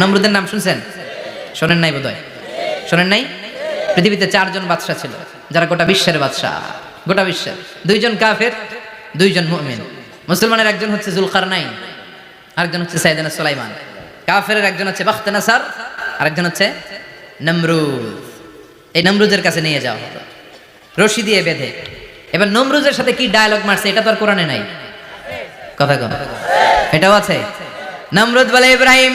নমরুদের নাম শুনছেন? শোনেন নাই বোধহয়। শোনেন নাই? পৃথিবীতে চারজন বাদশা ছিল, যারা গোটা বিশ্বের বাদশাহ। গোটা বিশ্বের। দুইজন কাফের, দুইজন মুমিন। মুসলমানের একজন হচ্ছে জুলকার নাইন আরেকজন হচ্ছে সাইদানা সুলাইমান। কাফের একজন হচ্ছে বাখতে নাসার আরেকজন হচ্ছে নমরুদ। এই নমরুদের কাছে নিয়ে যাওয়া হলো। রশি দিয়ে বেঁধে। এবার নমরুজের সাথে কি ডায়লগ মারছে, এটা তো আর কোরআনে নাই। কথা কম এটাও আছে। নমরুদ বলে, ইব্রাহিম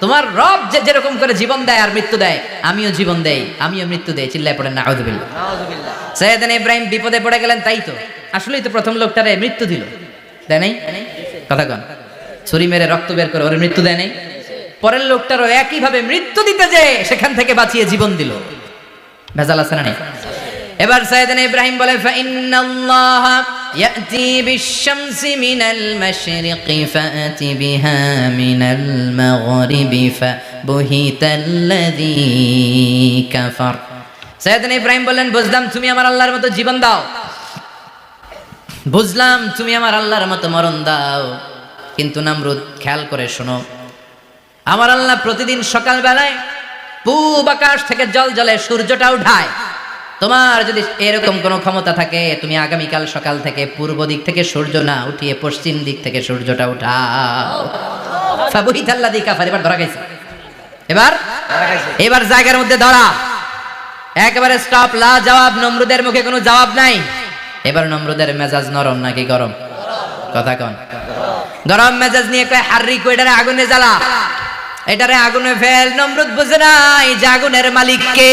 তোমার রব যে যেরকম করে জীবন দেয় আর মৃত্যু দেয় আমিও জীবন দেই আমিও মৃত্যু দেই চিল্লায় পড়েন না আউযুবিল্লাহ। সৈয়দান ইব্রাহিম বিপদে পড়ে গেলেন তাই তো? আসলেই তো প্রথম লোকটারে মৃত্যু দিল। দেয় নাই? কথা কন। ছুরি মেরে রক্ত বের করে ওর মৃত্যু দেয় নাই? পরের লোকটারও একইভাবে মৃত্যু দিতে যে সেখান থেকে বাঁচিয়ে জীবন দিল। ভেজাল আছে না নেই? এবার সাইয়েদান ইব্রাহিম বলে, ফাইন্নাল্লাহ ইয়াতি বিশ-শামসি মিনাল মাশরিকি, ফাআতি বিহা মিনাল মাগরিবি, ফাবুহিতাল্লাযী কাফার। সাইয়েদান ইব্রাহিম বললেন, বুঝলাম তুমি আমার আল্লাহর মতো জীবন দাও। বুঝলাম তুমি আমার আল্লাহর মতো মরণ দাও। কিন্তু নামরুদ, খেয়াল করে শোনো, আমার আল্লাহ প্রতিদিন সকালবেলায় পূব আকাশ থেকে জল জলে সূর্যটা উঠায়। তোমার যদি এরকম কোনো ক্ষমতা থাকে তুমি আগামীকাল সকাল থেকে পূর্ব দিক থেকে সূর্য না উঠিয়ে পশ্চিম দিক থেকে সূর্যটা উঠাও। দি কাফার এবার ধরা গেছে এবার? এবার জায়গার মধ্যে ধরা। একেবারে স্টপ লা জবাব নমরুদের মুখে কোনো জবাব নাই। এবার নমরুদের মেজাজ নরম নাকি গরম? কথা কন। গরম মেজাজ নিয়ে কয় হার্রি কইটারে আগুনে জ্বালা। এটারে আগুনে ফেল। নমরুদ বুঝে নাই যে আগুনের মালিক কে।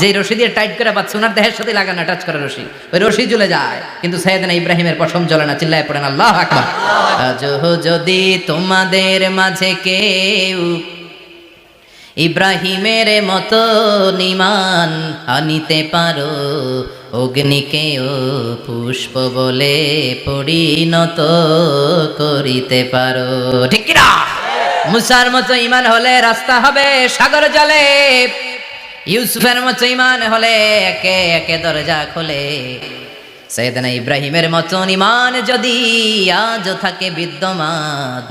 যে রশি দিয়ে টাইট করে পাচ্ছে ওনার দেহের সাথে লাগানো টাচ করে রশি, ওই রশি জ্বলে যায়। কিন্তু সৈয়দনা ইব্রাহিমের পশম জ্বলে না, চিল্লায় পড়েন, আল্লাহ আকবার। যদি তোমাদের মাঝে কেউ ইব্রাহিমের মতো নিমান আনিতে পারো অগ্নিকেও পুষ্প বলে পরিণত করিতে পারো। ঠিক কিনা? মুসার মতো ইমান হলে রাস্তা হবে সাগর জলে। ইউসুফের মতো ইমান হলে একে একে দরজা খোলে। সৈয়দনা ইব্রাহিমের মতন ইমান যদি আজও থাকে বিদ্যমান,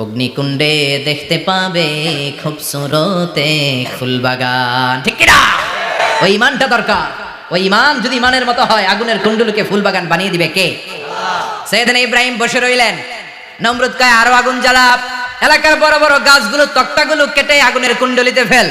অগ্নিকুণ্ডে দেখতে পাবে খুব সুরতে ফুলবাগান ঠিক কিনা? ওই ইমানটা দরকার। ওই ইমান যদি ইমানের মতো হয়, আগুনের কুণ্ডলকে ফুলবাগান বানিয়ে দিবে কে? সৈয়দনা ইব্রাহিম বসে রইলেন। নমরুদ কয় আরও আগুন জ্বালা এলাকার বড় বড় গাছগুলো, তক্তাগুলো কেটে আগুনের কুণ্ডলিতে ফেল।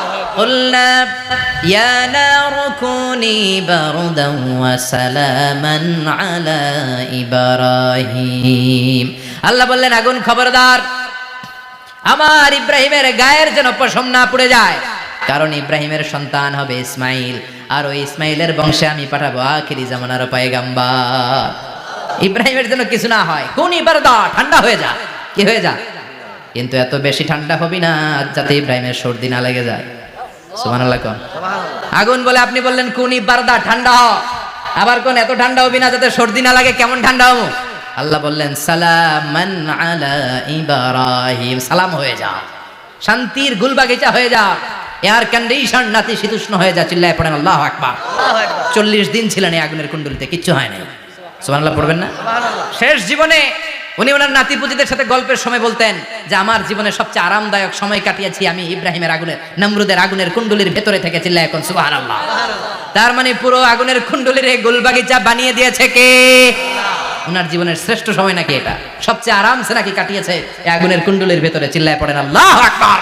قلنا يا نار كوني بردا وسلاما على إبراهيم আল্লাহ বললেন আগুন খবরদার আমার ইব্রাহিমের গায়ের যেন পশম না পুড়ে যায় কারণ ইব্রাহিমের সন্তান হবে ইসমাইল আর ওই ইসমাইলের বংশে আমি পাঠাবো আখিরি জামানার পায়গাম্বার ইব্রাহিমের জন্য কিছু না হয় কোন ইবারদা ঠান্ডা হয়ে যা কি হয়ে যা কিন্তু এত বেশি ঠান্ডা হবি না যাতে ইব্রাহিমের সর্দি না লেগে যায় আগুন বলে আপনি বললেন, কোন ইবারদা ঠান্ডা হ আবার কোন, এত ঠান্ডা হবি না, যাতে সর্দি না লাগে, কেমন ঠান্ডা হব? আল্লাহ বললেন, সালামান সালাম হয়ে যা শান্তির গুলবাগিচা হয়ে যা এয়ার কন্ডিশন নাতি শীতুষ্ণ হয়ে যা চিল্লায় পড়েন, আল্লাহ আকবার। চল্লিশ দিন ছিলেন এই আগুনের কুণ্ডলিতে, কিচ্ছু হয় নাই। পড়বেন না? শেষ জীবনে উনি ওনার নাতিপুতিদের সাথে গল্পের সময় বলতেন যে, আমার জীবনে সবচেয়ে আরামদায়ক সময় কাটিয়েছি আমি ইব্রাহিমের আগুনের, নমরুদের আগুনের কুণ্ডলির ভেতরে থেকে চিল্লা এখন, সুবহানাল্লাহ। তার মানে পুরো আগুনের কুণ্ডলির এই গোলবাগিচা বানিয়ে দিয়েছে কে? ওনার জীবনের শ্রেষ্ঠ সময় নাকি এটা? সবচেয়ে আরামসে নাকি কাটিয়েছে আগুনের কুণ্ডলির ভেতরে, চিল্লায় পড়েন, আল্লাহ আকবার!